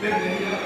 Bienvenido.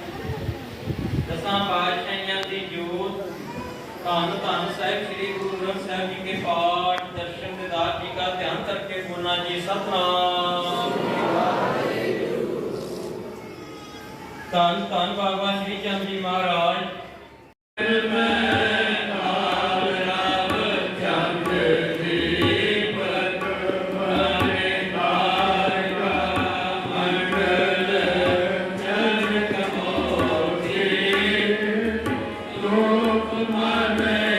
ਦਸਾਂ ਪਾਤਸ਼ਾਹੀਆਂ ਦੀ ਜੋਤ, ਧੰਨ ਧੰਨ ਸਾਹਿਬ ਸ੍ਰੀ ਗੁਰੂ ਗ੍ਰੰਥ ਸਾਹਿਬ ਜੀ ਕੇ ਪਾਠ, ਦਰਸ਼ਨ ਦਿਦਾਰ ਜੀ ਦਾ ਧਿਆਨ ਕਰਕੇ ਬੋਲਣਾ ਜੀ, ਸਤਨਾਮ। ਧੰਨ ਧੰਨ ਬਾਬਾ ਸ਼੍ਰੀ ਚੰਦ ਜੀ ਮਹਾਰਾਜ। my man.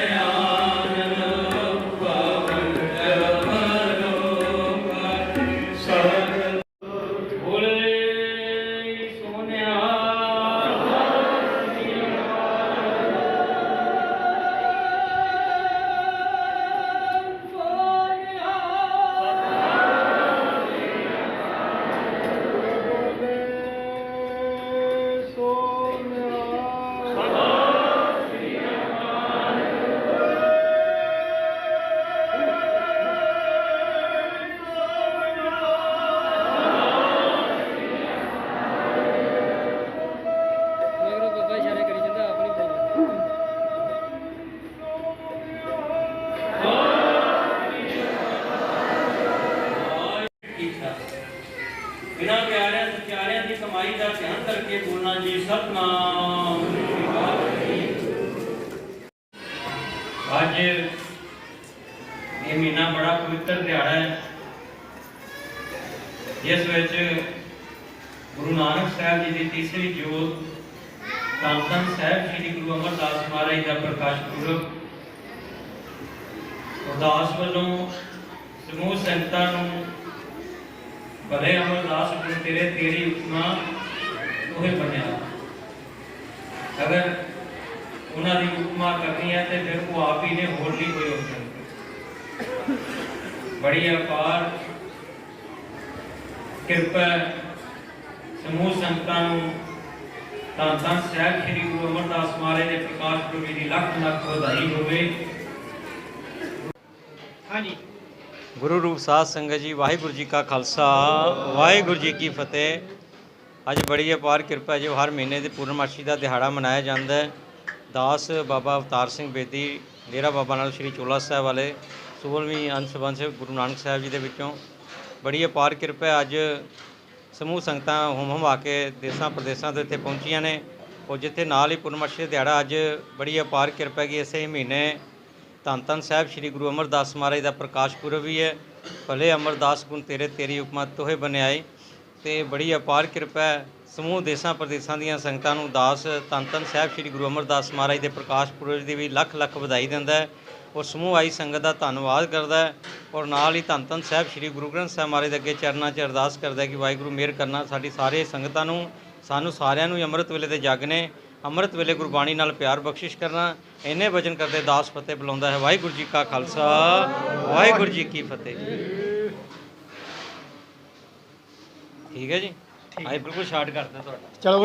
ਬਿਨਾਂ ਪਿਆਰਿਆਂ ਸਚਾਰਿਆਂ ਦੀ ਕਮਾਈ ਦਾ ਧਿਆਨ ਕਰਕੇ ਬੋਲਣਾ ਜੀ, ਸਤਨਾਮ। ਅੱਜ ਇਹ ਮਹੀਨਾ ਬੜਾ ਪਵਿੱਤਰ ਦਿਹਾੜਾ ਹੈ। ਜਿਸ ਵਿੱਚ ਗੁਰੂ ਨਾਨਕ ਸਾਹਿਬ ਜੀ ਦੀ ਤੀਸਰੀ ਜੋਤ ਧੰਨ ਧੰਨ ਸਾਹਿਬ ਸ੍ਰੀ ਗੁਰੂ ਅਮਰਦਾਸ ਮਹਾਰਾਜ ਦਾ ਪ੍ਰਕਾਸ਼ ਪੁਰਬ ਉਦਾਸ ਵੱਲੋਂ ਸਮੂਹ ਸੰਗਤਾਂ ਨੂੰ ਭਲੇ ਅਮਰਦਾਸ ਗੁਰੂ ਤੇਰੇ ਤੇਰੀ ਉਪਮਾ ਉਹੇ ਬਣਿਆ। ਅਗਰ ਉਹਨਾਂ ਦੀ ਉਪਮਾ ਕਰਨੀ ਹੈ ਤੇ ਫਿਰ ਉਹ ਆਪ ਹੀ ਨੇ ਹੋਰ ਨਹੀਂ ਕੋਈ option ਬੜੀ ਅਪਾਰ ਕਿਰਪਾ ਸਮੂਹ ਸੰਗਤਾਂ ਨੂੰ ਤਾਂ ਤਾਂ ਸਾਹਿਬ ਸ੍ਰੀ ਗੁਰੂ ਅਮਰਦਾਸ ਮਹਾਰਾਜ ਦੇ ਪ੍ਰਕਾਸ਼ ਪੁਰਬ ਦੀ ਲੱਖ ਲੱਖ ਵਧਾਈ ਹੋਵੇ। ਹਾਂਜੀ। ਗੁਰੂ ਰੂਪ ਸਾਧ ਸੰਗਤ ਜੀ, ਵਾਹਿਗੁਰੂ ਜੀ ਕਾ ਖਾਲਸਾ, ਵਾਹਿਗੁਰੂ ਜੀ ਕੀ ਫਤਿਹ। ਅੱਜ ਬੜੀ ਅਪਾਰ ਕਿਰਪਾ ਜੋ ਹਰ ਮਹੀਨੇ ਦੇ ਪੂਰਨਮਾਸ਼ੀ ਦਾ ਦਿਹਾੜਾ ਮਨਾਇਆ ਜਾਂਦਾ ਹੈ। ਦਾਸ ਬਾਬਾ ਅਵਤਾਰ ਸਿੰਘ ਬੇਦੀ, ਡੇਰਾ ਬਾਬਾ ਨਾਲ ਸ਼੍ਰੀ ਚੋਲਾ ਸਾਹਿਬ ਵਾਲੇ 16ਵੀਂ ਅੰਸ਼ ਗੁਰੂ ਨਾਨਕ ਸਾਹਿਬ ਜੀ ਦੇ ਵਿੱਚੋਂ ਬੜੀ ਅਪਾਰ ਕਿਰਪਾ ਅੱਜ ਸਮੂਹ ਸੰਗਤਾਂ ਹੁਮ ਆ ਕੇ ਦੇਸਾਂ ਪ੍ਰਦੇਸਾਂ ਤੋਂ ਇੱਥੇ ਪਹੁੰਚੀਆਂ ਨੇ। ਉਹ ਜਿੱਥੇ ਨਾਲ ਹੀ ਪੂਰਨਮਾਸ਼ੀ ਦਾ ਦਿਹਾੜਾ ਅੱਜ ਬੜੀ ਅਪਾਰ ਕਿਰਪਾ ਕਿ ਇਸੇ ਹੀ ਮਹੀਨੇ ਧੰਨ ਧੰਨ ਸਾਹਿਬ, ਸ੍ਰੀ ਗੁਰੂ ਅਮਰਦਾਸ ਮਹਾਰਾਜ ਦਾ ਪ੍ਰਕਾਸ਼ ਪੁਰਬ ਵੀ ਹੈ। ਭਲੇ ਅਮਰਦਾਸ ਗੁਣ ਤੇਰੇ ਤੇਰੀ ਉਪਮਾ ਤੋਹੇ ਬਣਾਈ ਤੇ ਬੜੀ ਅਪਾਰ ਕਿਰਪਾ ਹੈ, ਸਮੂਹ ਦੇਸਾਂ ਪ੍ਰਦੇਸਾਂ ਦੀਆਂ ਸੰਗਤਾਂ ਨੂੰ ਦਾਸ ਧੰਨ ਧੰਨ ਸਾਹਿਬ, ਸ੍ਰੀ ਗੁਰੂ ਅਮਰਦਾਸ ਮਹਾਰਾਜ ਦੇ ਪ੍ਰਕਾਸ਼ ਪੁਰਬ ਦੀ ਵੀ ਲੱਖ ਲੱਖ ਵਧਾਈ ਦਿੰਦਾ ਹੈ ਔਰ ਸਮੂਹ ਆਈ ਸੰਗਤ ਦਾ ਧੰਨਵਾਦ ਕਰਦਾ ਹੈ ਔਰ ਨਾਲ ਹੀ ਧੰਨ ਧੰਨ ਸਾਹਿਬ, ਸ੍ਰੀ ਗੁਰੂ ਗ੍ਰੰਥ ਸਾਹਿਬ ਮਹਾਰਾਜ ਦੇ ਅੱਗੇ ਚਰਨਾਂ 'ਚ ਅਰਦਾਸ ਕਰਦਾ ਕਿ ਵਾਹਿਗੁਰੂ ਮਿਹਰ ਕਰਨਾ ਸਾਡੀ ਸਾਰੇ ਸੰਗਤਾਂ ਨੂੰ, ਸਾਨੂੰ ਸਾਰਿਆਂ ਨੂੰ ਹੀ ਅੰਮ੍ਰਿਤ ਵੇਲੇ ਦੇ ਜਗ ਨੇ ਅੰਮ੍ਰਿਤ ਵੇਲੇ ਗੁਰਬਾਣੀ ਨਾਲ ਪਿਆਰ ਬਖਸ਼ਿਸ਼ ਕਰਨਾ। ਇੰਨੇ ਵਚਨ ਕਰਦੇ ਦਾਸ ਫਤਿਹ ਬੁਲਾਉਂਦਾ ਹੈ। ਵਾਹਿਗੁਰੂ ਜੀ ਕਾ ਖਾਲਸਾ। ਵਾਹਿਗੁਰੂ ਜੀ ਕੀ ਫਤਿਹ। ਠੀਕ ਹੈ ਜੀ? ਆਈ ਬਿਲਕੁਲ ਸ਼ਾਰਟ ਕਰਦਾ ਤੁਹਾਡਾ। ਚਲੋ